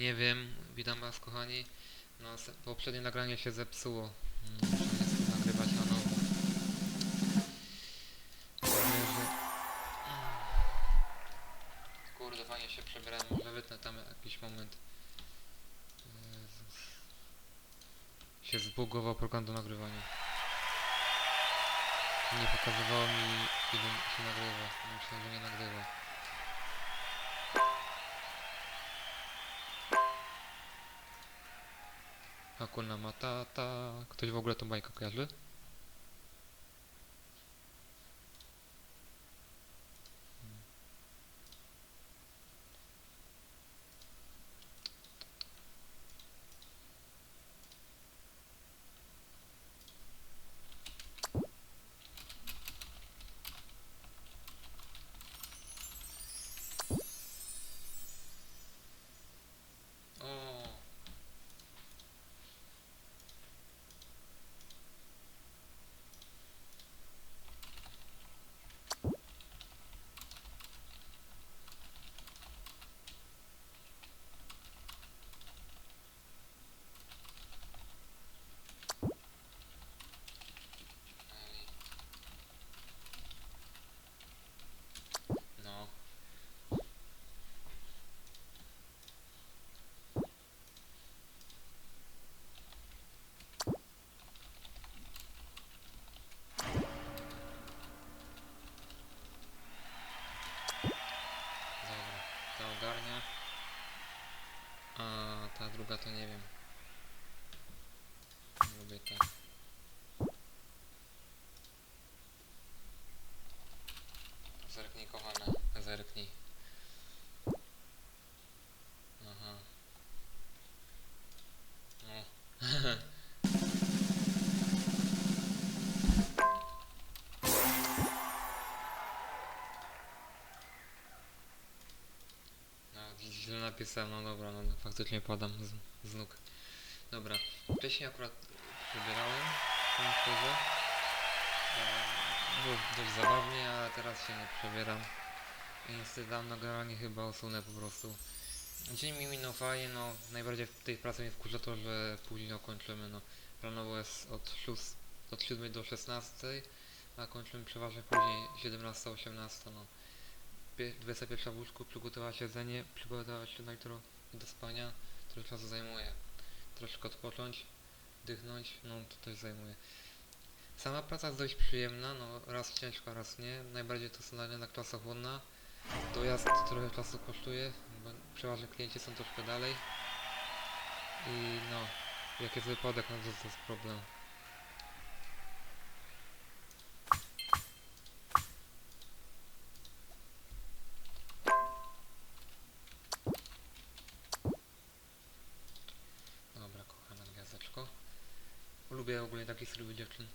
Nie wiem, witam was kochani. No, poprzednie nagranie się zepsuło. Mm, Muszę nagrywać na nowo. Kurde, fajnie się przebierałem, może wytnę tam jakiś moment. Jezus. Się zbugował program do nagrywania. Nie pokazywało mi ile się nagrywa. Myślałem, że nie nagrywa. Hakuna Matata. Ktoś w ogóle tą bajkę kojarzy? O. No. Dobra, ta ogarnia. A ta druga to nie wiem. Lubię tak. Zerknij kochana, zerknij. Aha. No. No, źle napisałem, no dobra, no faktycznie padam z, z nóg. Dobra, wcześniej akurat przebierałem, powiem szczerze. E, Było dość zabawnie, ale teraz się nie przebieram. I niestety dam nagranie chyba usunę po prostu. Dzień mi minął fajnie, no najbardziej w tej pracy mnie wkurza to, że później kończymy, no. Planowo jest od, 6, od 7 do 16, a kończymy przeważnie później 17-18, no. Pie- 21 w łóżku, przygotować jedzenie, przygotować się jutro do spania, trochę czasu zajmuje. Troszkę odpocząć, dychnąć, no to też zajmuje. Sama praca jest dość przyjemna, no raz ciężka, raz nie. Najbardziej to zadanie na klasochłonna. Dojazd trochę czasu kosztuje, bo przeważnie klienci są troszkę dalej. I no, jak jest wypadek, no to jest problem. Lubię ogólnie taki styl dziewczyn.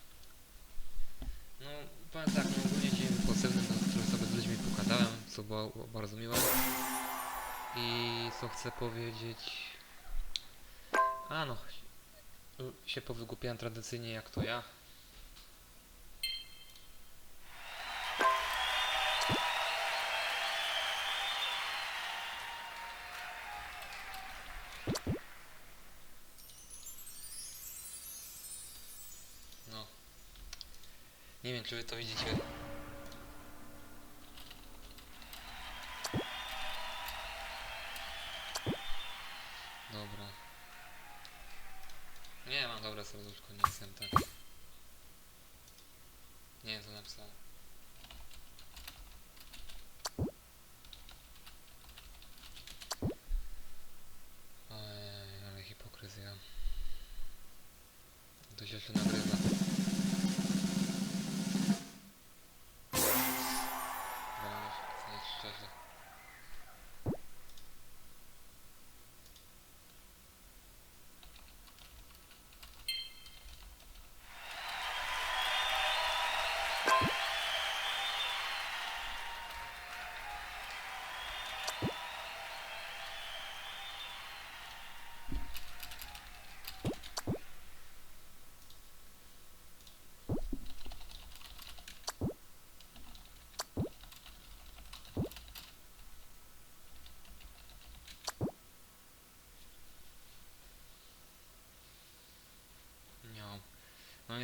No, powiem tak, no ogólnie dzień był pozytywny, no, trochę sobie z ludźmi pogadałem, co było bardzo miłe. I co chcę powiedzieć... A no, się powygłupiałem tradycyjnie jak to ja. Nie wiem, czy wy to widzicie. Dobra. Nie, mam dobre serduszko, nie jestem tak. Nie co napisałem.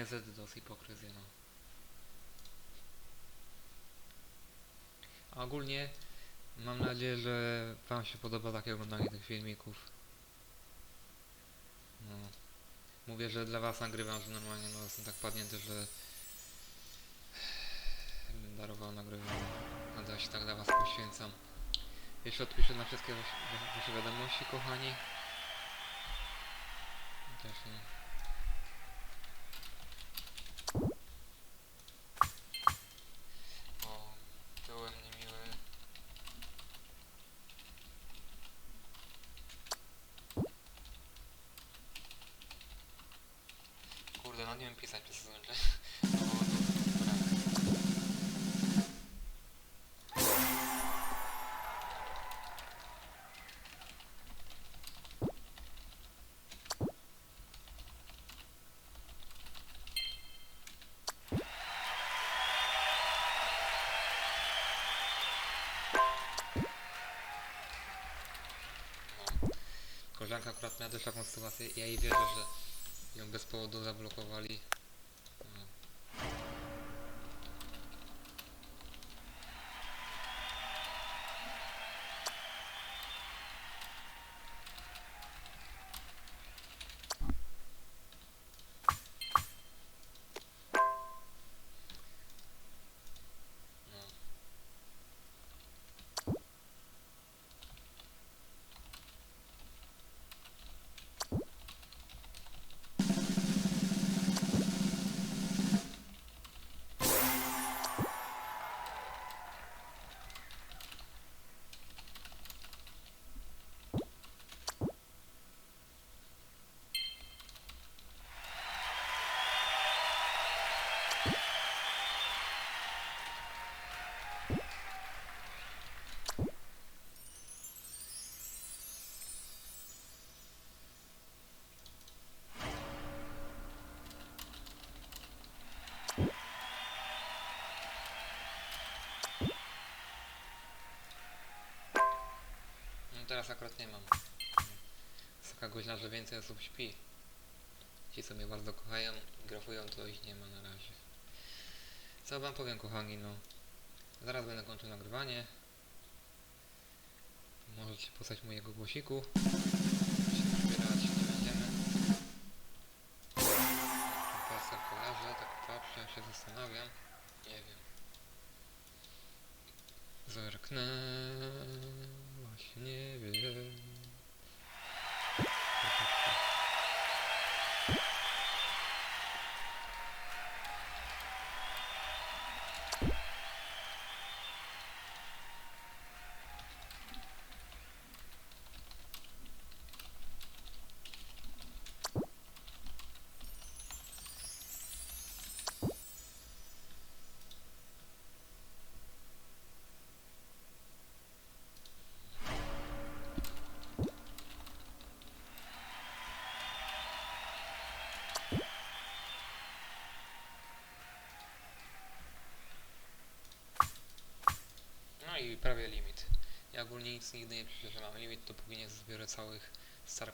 To jest hipokryzja, no. A ogólnie mam nadzieję, że wam się podoba takie oglądanie tych filmików. No. Mówię, że dla was nagrywam, że normalnie no jestem tak padnięty, że bym darował nagrywanie. Ja się tak dla was poświęcam. Jeśli odpiszę na wszystkie wasze, wiadomości, kochani. Nie. O, byłem niemiły. Kurde, no nie wiem pisać przez. To. No. Akurat miała też taką sytuację. Ja jej wierzę, że ją bez powodu zablokowali. Teraz akurat nie mam. Jest taka godzina, że więcej osób śpi. Ci, co mnie bardzo kochają i grafują, to ich nie ma na razie. Co wam powiem, kochani, no. Zaraz będę kończył nagrywanie. Możecie posłać mojego głosiku. Tak się zastanawiam. Nie wiem. Zerknę, właśnie nie prawie limit. Ja ogólnie nic nigdy nie piszę, że mam limit, dopóki nie zbiorę całych star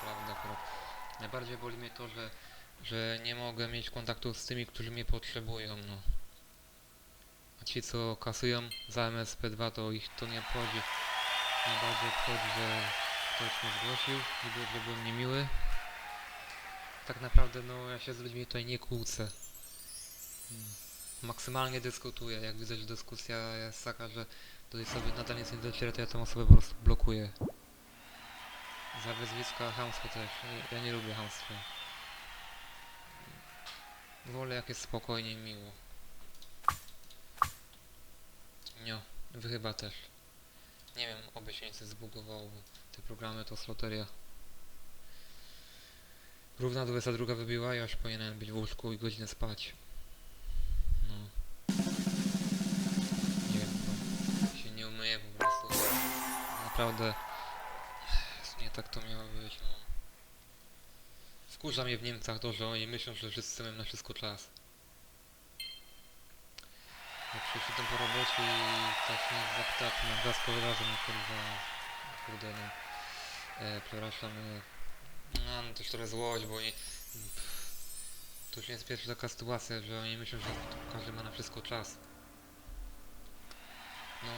prawda akurat. Najbardziej boli mnie to, że, że nie mogę mieć kontaktu z tymi, którzy mnie potrzebują, no. A ci, co kasują za MSP2, to ich to nie obchodzi. Najbardziej obchodzi, że ktoś mnie zgłosił, niby, że byłem niemiły. Tak naprawdę, no, ja się z ludźmi tutaj nie kłócę. Maksymalnie dyskutuję. Jak widzę, że dyskusja jest taka, że do tej osoby nadal nic nie dociera, to ja tą osobę po prostu blokuję. Za wyzwiska hamstwo też. Ja- nie lubię hamstwa. Wolę jak jest spokojnie i miło. Nie, wy chyba też. Nie wiem, oby się nic zbugowało, te programy to sloteria. Równa 22 wybiła, ja już powinienem być w łóżku i godzinę spać. No. Nie wiem, bo się nie umyję po prostu. Naprawdę. Nie tak to miało być, no. Wkurza mnie w Niemcach to, że oni myślą, że wszyscy mają na wszystko czas. Jak przyszedłem po robocie i tak mnie zapytać, mam gaz kojarzem, no kurwa, kurde no, e, przepraszam, e, no, no też trochę złość, bo oni, to nie jest pierwsza taka sytuacja, że oni myślą, że każdy ma na wszystko czas. No,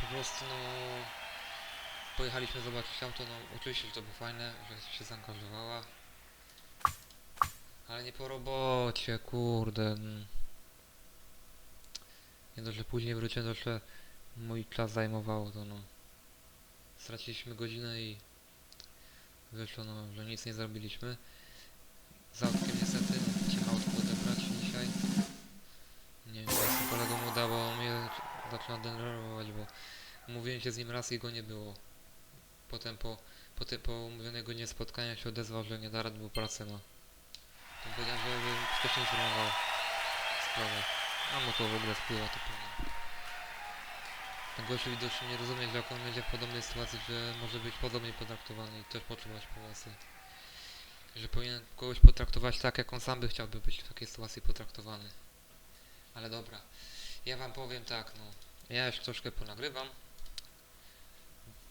po prostu no, pojechaliśmy zobaczyć auto, no oczywiście, że to było fajne, że się zaangażowała, ale nie po robocie, kurde. Nie dość, że później wróciłem, to że mój czas zajmowało to, no. Straciliśmy godzinę i wyszło, no, że nic nie zrobiliśmy. Z niestety, no, chciałem autko odebrać dzisiaj. Nie wiem, się kolegom uda, bo on mnie zaczyna denerwować, bo mówiłem się z nim raz i go nie było. Potem po, po, te, po umówionego nie spotkania się odezwał, że nie da rady, bo pracę ma. To powiedziałem, że wcześniej informował sprawę. A mu to w ogóle wpływa, to pewnie. Ten gościu widocznie nie rozumie, że jak on będzie w podobnej sytuacji, że może być podobnie potraktowany i też potrzebować pomocy. Że powinien kogoś potraktować tak, jak on sam by chciałby być w takiej sytuacji potraktowany. Ale dobra. Ja wam powiem tak, no. Ja już troszkę ponagrywam.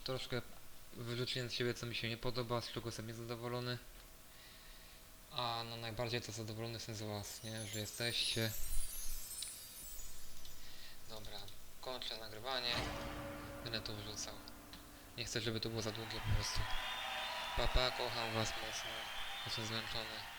Troszkę wyrzuciłem z siebie, co mi się nie podoba, z czego jestem niezadowolony. A no najbardziej to zadowolony jestem z was, nie? Że jesteście. Dobra, kończę nagrywanie. Będę to wyrzucał. Nie chcę, żeby to było za długie po prostu. Papa, kocham was mocno. Jestem zmęczony.